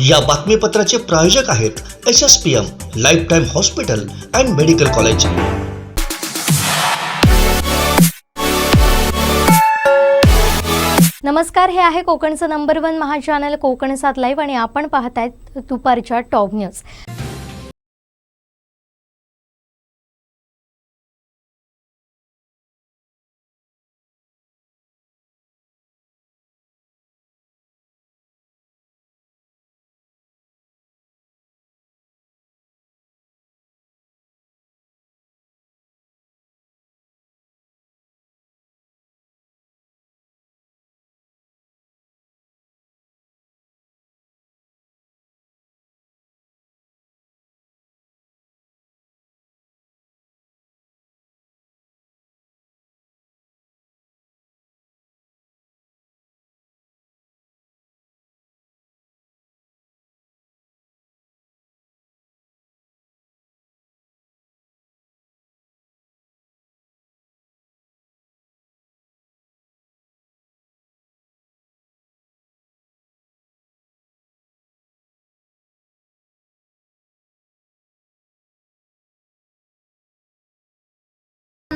या बातमीपत्राचे प्रायोजक आहेत S S P M life time hospital and medical college नमस्कार हे आहे कोकणचं नंबर वन महाचॅनल कोकण सात लाईव्ह आणि आपण पाहतायत दुपारच्या टॉप न्यूज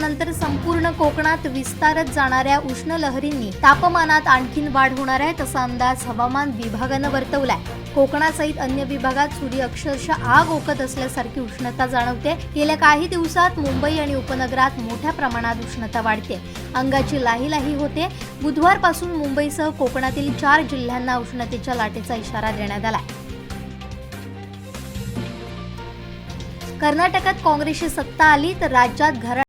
त्यानंतर संपूर्ण कोकणात विस्तारत जाणाऱ्या उष्ण लहरींनी तापमानात आणखीन वाढ होणार आहे तसा अंदाज हवामान विभागानं वर्तवलाय. कोकणासहित अन्य विभागात सूर्य अक्षरशः आग ओकत असल्यासारखी उष्णता जाणवते. गेल्या काही दिवसात मुंबई आणि उपनगरात मोठ्या प्रमाणात उष्णता वाढते. अंगाची लाही लाही होते. बुधवारपासून मुंबईसह कोकणातील चार जिल्ह्यांना उष्णतेच्या लाटेचा इशारा देण्यात आलाय. कर्नाटकात काँग्रेसची सत्ता आली तर राज्यात घरा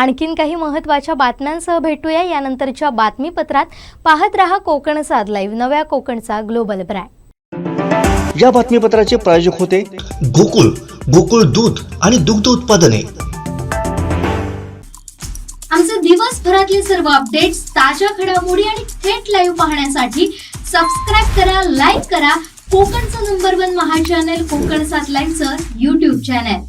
आणखीन काही महत्त्वाच्या बातम्यांसह भेटूया. यानंतरच्या बातमीपत्रात पाहत रहा कोकण साध लाईव्ह नव्या कोकणचा ग्लोबल ब्रँड या बातमीपत्राचे प्रायोजक होते गोकुळ गोकुळ दूध आणि दुग्ध उत्पादने. आमचे दिवसभरातले सर्व अपडेट्स ताज्या घडामोडी आणि थेट लाईव्ह पाहण्यासाठी सबस्क्राईब करा लाईक करा कोकणचं नंबर वन महा चॅनल कोकण सात लाईव्हचं युट्यूब चॅनल